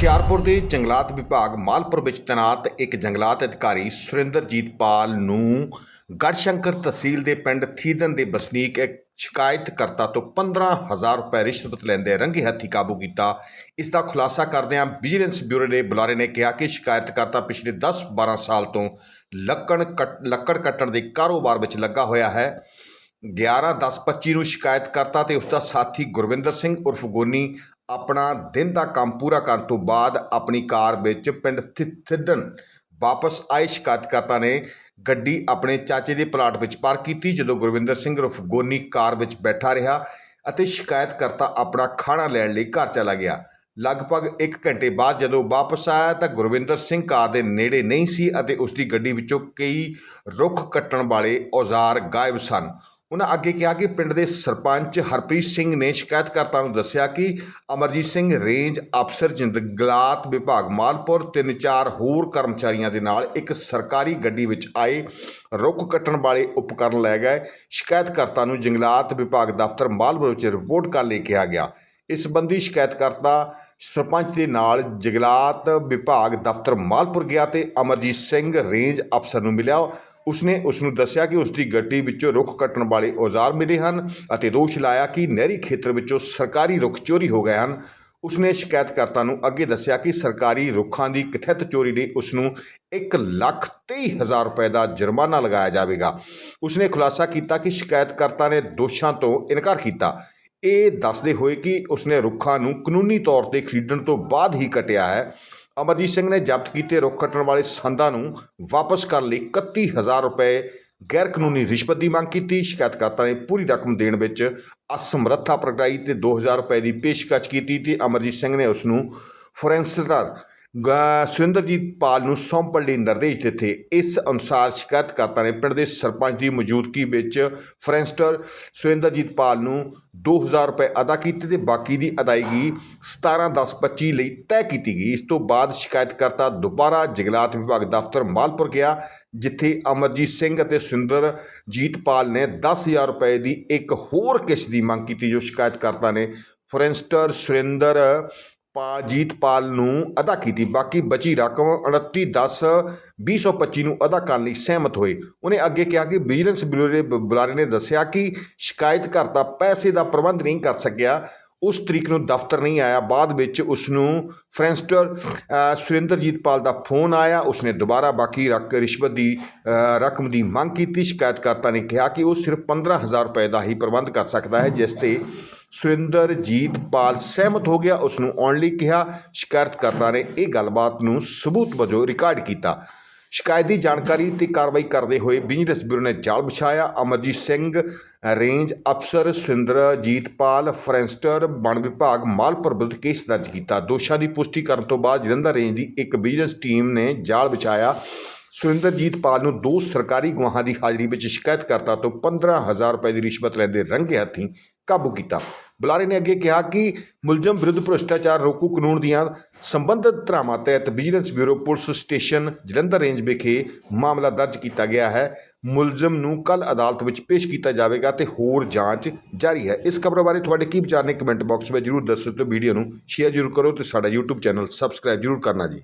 ਹੁਸ਼ਿਆਰਪੁਰ ਦੇ ਜੰਗਲਾਤ ਵਿਭਾਗ ਮਾਲਪੁਰ ਵਿੱਚ ਤੈਨਾਤ ਇੱਕ ਜੰਗਲਾਤ ਅਧਿਕਾਰੀ ਸੁਰਿੰਦਰਜੀਤ ਪਾਲ ਨੂੰ ਗੜਸ਼ੰਕਰ ਤਹਿਸੀਲ ਦੇ ਪਿੰਡ ਥੀਦਨ ਦੇ ਵਸਨੀਕ ਇੱਕ ਸ਼ਿਕਾਇਤਕਰਤਾ ਤੋਂ 15000 ਰੁਪਏ ਰਿਸ਼ਵਤ ਲੈਂਦੇ ਰੰਗੇ ਹੱਥੀ ਕਾਬੂ ਕੀਤਾ। ਇਸ ਦਾ ਖੁਲਾਸਾ ਕਰਦਿਆਂ ਵਿਜੀਲੈਂਸ ਬਿਊਰੋ ਦੇ ਬੁਲਾਰੇ ਨੇ ਕਿਹਾ ਕਿ ਸ਼ਿਕਾਇਤਕਰਤਾ ਪਿਛਲੇ 10-12 ਸਾਲ ਤੋਂ ਲੱਕੜ ਕੱਟ, ਲੱਕੜ ਕੱਟਣ ਦੇ ਕਾਰੋਬਾਰ ਵਿੱਚ ਲੱਗਾ ਹੋਇਆ ਹੈ। 11/10/25 ਨੂੰ ਸ਼ਿਕਾਇਤਕਰਤਾ ਤੇ ਉਸ ਦਾ ਸਾਥੀ ਗੁਰਵਿੰਦਰ ਸਿੰਘ ਉਰਫ ਗੋਨੀ ਆਪਣਾ ਦਿਨ ਦਾ ਕੰਮ ਪੂਰਾ ਕਰਨ ਤੋਂ ਬਾਅਦ ਆਪਣੀ ਕਾਰ ਵਿੱਚ ਪਿੰਡ ਥਿ- ਥਿੱਦਨ ਵਾਪਸ ਆਏ ਸ਼ਿਕਾਇਤਕਰਤਾ ਨੇ ਗੱਡੀ ਆਪਣੇ ਚਾਚੇ ਦੇ ਪਲਾਟ ਵਿੱਚ ਪਾਰਕ ਕੀਤੀ, ਜਦੋਂ ਗੁਰਵਿੰਦਰ ਸਿੰਘ ਉਰਫ ਗੋਨੀ ਕਾਰ ਵਿੱਚ ਬੈਠਾ ਰਿਹਾ ਅਤੇ ਸ਼ਿਕਾਇਤਕਰਤਾ ਆਪਣਾ ਖਾਣਾ ਲੈਣ ਲਈ ਘਰ ਚਲਾ ਗਿਆ। ਲਗਭਗ 1 ਘੰਟੇ ਬਾਅਦ ਜਦੋਂ ਵਾਪਸ ਆਇਆ ਤਾਂ ਗੁਰਵਿੰਦਰ ਸਿੰਘ ਕਾਰ ਦੇ ਨੇੜੇ ਨਹੀਂ ਸੀ ਅਤੇ ਉਸ ਦੀ ਗੱਡੀ ਵਿੱਚੋਂ ਕਈ ਰੁੱਖ ਕੱਟਣ ਵਾਲੇ ਔਜ਼ਾਰ ਗਾਇਬ ਸਨ। ਉਹਨਾਂ ਅੱਗੇ ਕਿਹਾ ਕਿ ਪਿੰਡ ਦੇ ਸਰਪੰਚ ਹਰਪ੍ਰੀਤ ਸਿੰਘ ਨੇ ਸ਼ਿਕਾਇਤਕਰਤਾ ਨੂੰ ਦੱਸਿਆ ਕਿ ਅਮਰਜੀਤ ਸਿੰਘ ਰੇਂਜ ਅਫਸਰ ਜੰਗਲਾਤ ਵਿਭਾਗ ਮਾਲਪੁਰ, ਤਿੰਨ ਚਾਰ ਹੋਰ ਕਰਮਚਾਰੀਆਂ ਦੇ ਨਾਲ ਇੱਕ ਸਰਕਾਰੀ ਗੱਡੀ ਵਿੱਚ ਆਏ ਰੁੱਖ ਕੱਟਣ ਵਾਲੇ ਉਪਕਰਨ ਲੈ ਗਏ। ਸ਼ਿਕਾਇਤਕਰਤਾ ਨੂੰ ਜੰਗਲਾਤ ਵਿਭਾਗ ਦਫ਼ਤਰ ਮਾਲਪੁਰ ਵਿੱਚ ਰਿਪੋਰਟ ਕਰਨ ਲਈ ਕਿਹਾ ਗਿਆ। ਇਸ ਸੰਬੰਧੀ ਸ਼ਿਕਾਇਤਕਰਤਾ ਸਰਪੰਚ ਦੇ ਨਾਲ ਜੰਗਲਾਤ ਵਿਭਾਗ ਦਫ਼ਤਰ ਮਾਲਪੁਰ ਗਿਆ ਤੇ ਅਮਰਜੀਤ ਸਿੰਘ ਰੇਂਜ ਅਫਸਰ ਨੂੰ ਮਿਲਿਆ। ਉਸਨੇ ਉਸ ਨੂੰ ਦੱਸਿਆ ਕਿ ਉਸ ਦੀ ਗੱਡੀ ਵਿੱਚੋਂ ਰੁੱਖ ਕੱਟਣ ਵਾਲੇ ਔਜ਼ਾਰ ਮਿਲੇ ਹਨ ਅਤੇ ਦੋਸ਼ ਲਾਇਆ ਕਿ ਨਹਿਰੀ ਖੇਤਰ ਵਿੱਚੋਂ ਸਰਕਾਰੀ ਰੁੱਖ ਚੋਰੀ ਹੋ ਗਏ ਹਨ। ਉਸਨੇ ਸ਼ਿਕਾਇਤਕਰਤਾ ਨੂੰ ਅੱਗੇ ਦੱਸਿਆ ਕਿ ਸਰਕਾਰੀ ਰੁੱਖਾਂ ਦੀ ਕਥਿਤ ਚੋਰੀ ਲਈ ਉਸ ਨੂੰ 1 ਲੱਖ ਤੇਈ ਹਜ਼ਾਰ ਰੁਪਏ ਦਾ ਜੁਰਮਾਨਾ ਲਗਾਇਆ ਜਾਵੇਗਾ। ਉਸਨੇ ਖੁਲਾਸਾ ਕੀਤਾ ਕਿ ਸ਼ਿਕਾਇਤਕਰਤਾ ਨੇ ਦੋਸ਼ਾਂ ਤੋਂ ਇਨਕਾਰ ਕੀਤਾ। ਇਹ ਦੱਸਦੇ ਹੋਏ ਕਿ ਉਸਨੇ ਰੁੱਖਾਂ ਨੂੰ ਕਾਨੂੰਨੀ ਤੌਰ ਤੇ ਖਰੀਦਣ ਤੋਂ ਬਾਅਦ ਹੀ ਕਟਿਆ ਹੈ। ਅਮਰਜੀਤ ਸਿੰਘ ਨੇ ਜ਼ਬਤ ਕੀਤੇ ਰੁੱਖ ਕੱਟਣ ਵਾਲੇ ਸੰਦਾਂ ਨੂੰ ਵਾਪਸ ਕਰਨ ਲਈ 31000 ਰੁਪਏ ਗੈਰ ਕਾਨੂੰਨੀ ਰਿਸ਼ਵਤ ਦੀ ਮੰਗ ਕੀਤੀ। ਸ਼ਿਕਾਇਤਕਰਤਾ ਨੇ ਪੂਰੀ ਰਕਮ ਦੇਣ ਵਿੱਚ ਅਸਮਰੱਥਾ ਪ੍ਰਗਟਾਈ ਤੇ 2000 ਰੁਪਏ ਦੀ ਪੇਸ਼ਕਸ਼ ਕੀਤੀ ਤੇ ਅਮਰਜੀਤ ਸਿੰਘ ਨੇ ਉਸ ਨੂੰ ਫੋਰੈਂਸਰ ਸੁਰਿੰਦਰਜੀਤ ਪਾਲ ਨੂੰ ਸੌਂਪਣ ਲਈ ਨਿਰਦੇਸ਼ ਦਿੱਤੇ। ਇਸ ਅਨੁਸਾਰ ਸ਼ਿਕਾਇਤਕਰਤਾ ਨੇ ਪਿੰਡ ਦੇ ਸਰਪੰਚ ਦੀ ਮੌਜੂਦਗੀ ਵਿੱਚ ਫਰੈਂਸਟਰ ਸੁਰਿੰਦਰਜੀਤ ਪਾਲ ਨੂੰ 2000 ਰੁਪਏ ਅਦਾ ਕੀਤੇ ਤੇ ਬਾਕੀ ਦੀ ਅਦਾਇਗੀ 17/10/25 ਲਈ ਤੈਅ ਕੀਤੀ ਗਈ। ਇਸ ਤੋਂ ਬਾਅਦ ਸ਼ਿਕਾਇਤਕਰਤਾ ਦੁਬਾਰਾ ਜੰਗਲਾਤ ਵਿਭਾਗ ਦਫ਼ਤਰ ਮਾਲਪੁਰ ਗਿਆ, ਜਿੱਥੇ ਅਮਰਜੀਤ ਸਿੰਘ ਅਤੇ ਸੁਰਿੰਦਰਜੀਤ ਪਾਲ ਨੇ 10000 ਰੁਪਏ ਦੀ ਇੱਕ ਹੋਰ ਕਿਸ਼ਤ ਦੀ ਮੰਗ ਕੀਤੀ, ਜੋ ਸ਼ਿਕਾਇਤਕਰਤਾ ਨੇ ਫੋਰੈਂਸਟਰ ਸੁਰਿੰਦਰ ਪਾਜੀਤ ਪਾਲ ਨੂੰ ਅਦਾ ਕੀਤੀ। ਬਾਕੀ ਬਚੀ ਰਕਮ 29/10/2025 ਨੂੰ ਅਦਾ ਕਰਨ ਲਈ ਸਹਿਮਤ ਹੋਏ। ਉਹਨੇ ਅੱਗੇ ਕਿਹਾ ਕਿ ਵਿਜੀਲੈਂਸ ਬਿਊਰੋ ਦੇ ਬੁਲਾਰੇ ਨੇ ਦੱਸਿਆ ਕਿ ਸ਼ਿਕਾਇਤਕਰਤਾ ਪੈਸੇ ਦਾ ਪ੍ਰਬੰਧ ਨਹੀਂ ਕਰ ਸਕਿਆ। ਉਸ ਤਰੀਕ ਨੂੰ ਦਫ਼ਤਰ ਨਹੀਂ ਆਇਆ। ਬਾਅਦ ਵਿੱਚ ਉਸ ਨੂੰ ਫਰੈਂਸਟਰ ਅ, ਸੁਰਿੰਦਰਜੀਤ ਪਾਲ ਦਾ ਫੋਨ ਆਇਆ। ਉਸਨੇ ਦੁਬਾਰਾ ਬਾਕੀ ਰਕ ਰਿਸ਼ਵਤ ਦੀ ਰਕਮ ਦੀ ਮੰਗ ਕੀਤੀ। ਸ਼ਿਕਾਇਤਕਰਤਾ ਨੇ ਕਿਹਾ ਕਿ ਉਹ ਸਿਰਫ 15000 ਰੁਪਏ ਦਾ ਹੀ ਪ੍ਰਬੰਧ ਕਰ ਸਕਦਾ ਹੈ ਜਿਸ ਤੇ ਸੁਰਿੰਦਰਜੀਤ ਪਾਲ ਸਹਿਮਤ ਹੋ ਗਿਆ। ਉਸ ਨੂੰ ਆਉਣ ਲਈ ਕਿਹਾ। ਸ਼ਿਕਾਇਤਕਰਤਾ ਨੇ ਇਹ ਗੱਲਬਾਤ ਨੂੰ ਸਬੂਤ ਵਜੋਂ ਰਿਕਾਰਡ ਕੀਤਾ। ਸ਼ਿਕਾਇਤ ਦੀ ਜਾਣਕਾਰੀ ਤੇ ਕਾਰਵਾਈ ਕਰਦੇ ਹੋਏ ਵਿਜੀਲੈਂਸ ਬਿਊਰੋ ਨੇ ਜਾਲ ਵਿਛਾਇਆ। ਅਮਰਜੀਤ ਸਿੰਘ ਰੇਂਜ ਅਫਸਰ ਸੁਰਿੰਦਰਜੀਤ ਪਾਲ, ਫਰੈਂਸਟਰ ਵਣ ਵਿਭਾਗ ਮਾਲਪੁਰ ਵਿਰੁੱਧ ਕੇਸ ਦਰਜ ਕੀਤਾ। ਦੋਸ਼ਾਂ ਦੀ ਪੁਸ਼ਟੀ ਕਰਨ ਤੋਂ ਬਾਅਦ ਜਲੰਧਰ ਰੇਂਜ ਦੀ ਇੱਕ ਵਿਜੀਲੈਂਸ ਟੀਮ ਨੇ ਜਾਲ ਵਿਛਾਇਆ। ਸੁਰਿੰਦਰਜੀਤ ਪਾਲ ਨੂੰ ਦੋ ਸਰਕਾਰੀ ਗਵਾਹਾਂ ਦੀ ਹਾਜ਼ਰੀ ਵਿੱਚ ਸ਼ਿਕਾਇਤਕਰਤਾ ਤੋਂ 15000 ਰੁਪਏ ਦੀ ਰਿਸ਼ਵਤ ਲੈਂਦੇ ਰੰਗੇ ਹੱਥੀਂ ਕਾਬੂ ਕੀਤਾ। ਬੁਲਾਰੇ ਨੇ ਅੱਗੇ ਕਿਹਾ ਕਿ ਮੁਲਜ਼ਮ ਵਿਰੁੱਧ ਭ੍ਰਿਸ਼ਟਾਚਾਰ ਰੋਕੂ ਕਾਨੂੰਨ ਦੀਆਂ ਸੰਬੰਧਿਤ ਧਾਰਾਵਾਂ ਤਹਿਤ vigilance bureau police station Jalandhar range ਵਿਖੇ ਮਾਮਲਾ ਦਰਜ ਕੀਤਾ ਗਿਆ ਹੈ। ਮੁਲਜ਼ਮ ਨੂੰ ਕੱਲ ਅਦਾਲਤ ਵਿੱਚ ਪੇਸ਼ ਕੀਤਾ ਜਾਵੇਗਾ ਤੇ ਹੋਰ ਜਾਂਚ ਜਾਰੀ ਹੈ। ਇਸ ਖਬਰ ਬਾਰੇ ਤੁਹਾਡੇ ਕੀ ਵਿਚਾਰ ਨੇ ਕਮੈਂਟ ਬਾਕਸ ਵਿੱਚ ਜਰੂਰ ਦੱਸੋ ਤੇ ਵੀਡੀਓ ਨੂੰ ਸ਼ੇਅਰ ਜਰੂਰ ਕਰੋ ਤੇ ਸਾਡਾ YouTube ਚੈਨਲ ਸਬਸਕ੍ਰਾਈਬ ਜਰੂਰ ਕਰਨਾ ਜੀ।